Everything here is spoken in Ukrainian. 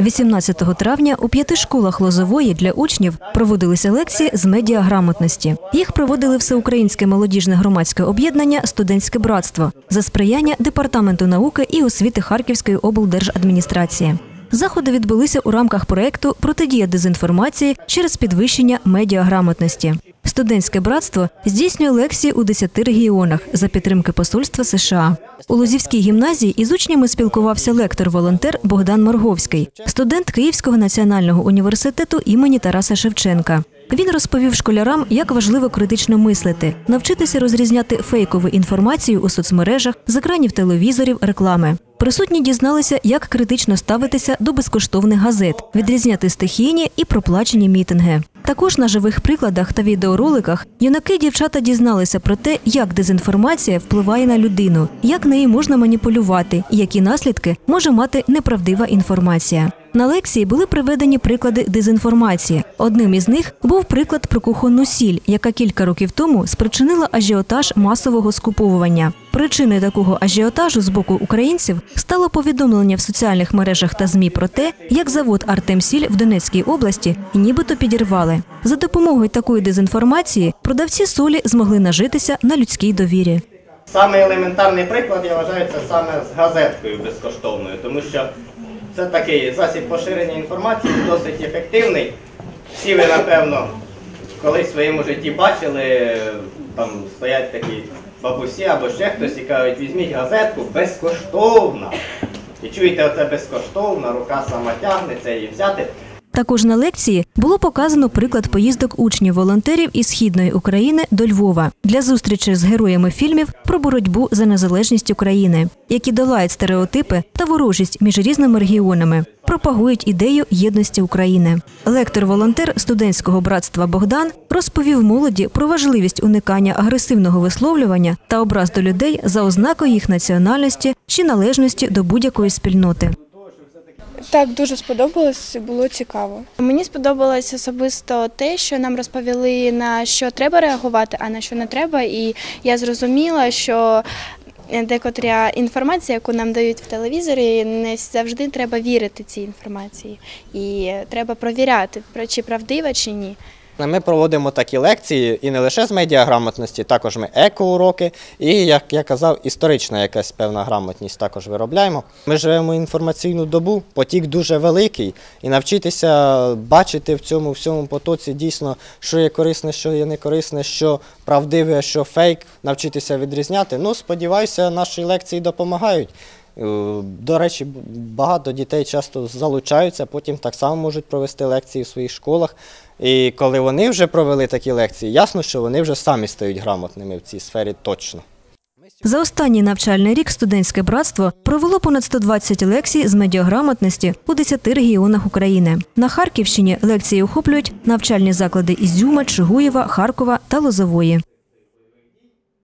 18 травня у п'яти школах Лозової для учнів проводилися лекції з медіаграмотності. Їх проводили Всеукраїнське молодіжне громадське об'єднання Студентське братство за сприяння департаменту науки і освіти Харківської облдержадміністрації. Заходи відбулися у рамках проекту Протидія дезінформації через підвищення медіаграмотності. Студентське братство здійснює лекції у 10 регіонах за підтримки посольства США. У Лозівській гімназії із учнями спілкувався лектор-волонтер Богдан Морговський, студент Київського національного університету імені Тараса Шевченка. Він розповів школярам, як важливо критично мислити, навчитися розрізняти фейкову інформацію у соцмережах з екранів телевізорів, реклами. Присутні дізналися, як критично ставитися до безкоштовних газет, відрізняти стихійні і проплачені мітинги. Також на живих прикладах та відеороликах юнаки і дівчата дізналися про те, як дезінформація впливає на людину, як нею можна маніпулювати і які наслідки може мати неправдива інформація. На лекції були приведені приклади дезінформації. Одним із них був приклад про кухонну сіль, яка кілька років тому спричинила ажіотаж масового скуповування. Причиною такого ажіотажу з боку українців стало повідомлення в соціальних мережах та змі про те, як завод Артемсіль в Донецькій області нібито підірвали. За допомогою такої дезінформації продавці солі змогли нажитися на людській довірі. Саме елементарний приклад, я вважаю, це саме з газеткою безкоштовною, тому що це такий засіб поширення інформації, досить ефективний. Всі ви, напевно, колись в своєму житті бачили, там стоять такі бабусі або ще хтось і кажуть, візьміть газетку безкоштовна. І чуєте, оце безкоштовна, рука сама тягнеться її взяти. Також на лекції було показано приклад поїздок учнів-волонтерів із східної України до Львова для зустрічі з героями фільмів про боротьбу за незалежність України, які долають стереотипи та ворожість між різними регіонами, пропагують ідею єдності України. Лектор-волонтер студентського братства Богдан розповів молоді про важливість уникання агресивного висловлювання та образ до людей за ознакою їх національності чи належності до будь-якої спільноти. Так, дуже сподобалось, було цікаво. Мені сподобалось особисто те, що нам розповіли на що треба реагувати, а на що не треба. І я зрозуміла, що декотря інформація, яку нам дають в телевізорі, не завжди треба вірити цій інформації. І треба провіряти, чи правдива, чи ні. Ми проводимо такі лекції і не лише з медіаграмотності, також ми еко-уроки і, як я казав, історична якась певна грамотність також виробляємо. Ми живемо інформаційну добу, потік дуже великий, і навчитися бачити в цьому всьому потоці дійсно, що є корисне, що є некорисне, що правдиве, що фейк, навчитися відрізняти. Ну, сподіваюся, наші лекції допомагають. Е, До речі, багато дітей часто залучаються, потім так само можуть провести лекції в своїх школах. І коли вони вже провели такі лекції, ясно, що вони вже самі стають грамотними в цій сфері точно. За останній навчальний рік студентське братство провело понад 120 лекцій з медіаграмотності у 10 регіонах України. На Харківщині лекції охоплюють навчальні заклади Ізюма, Чигуєва, Харкова та Лозової.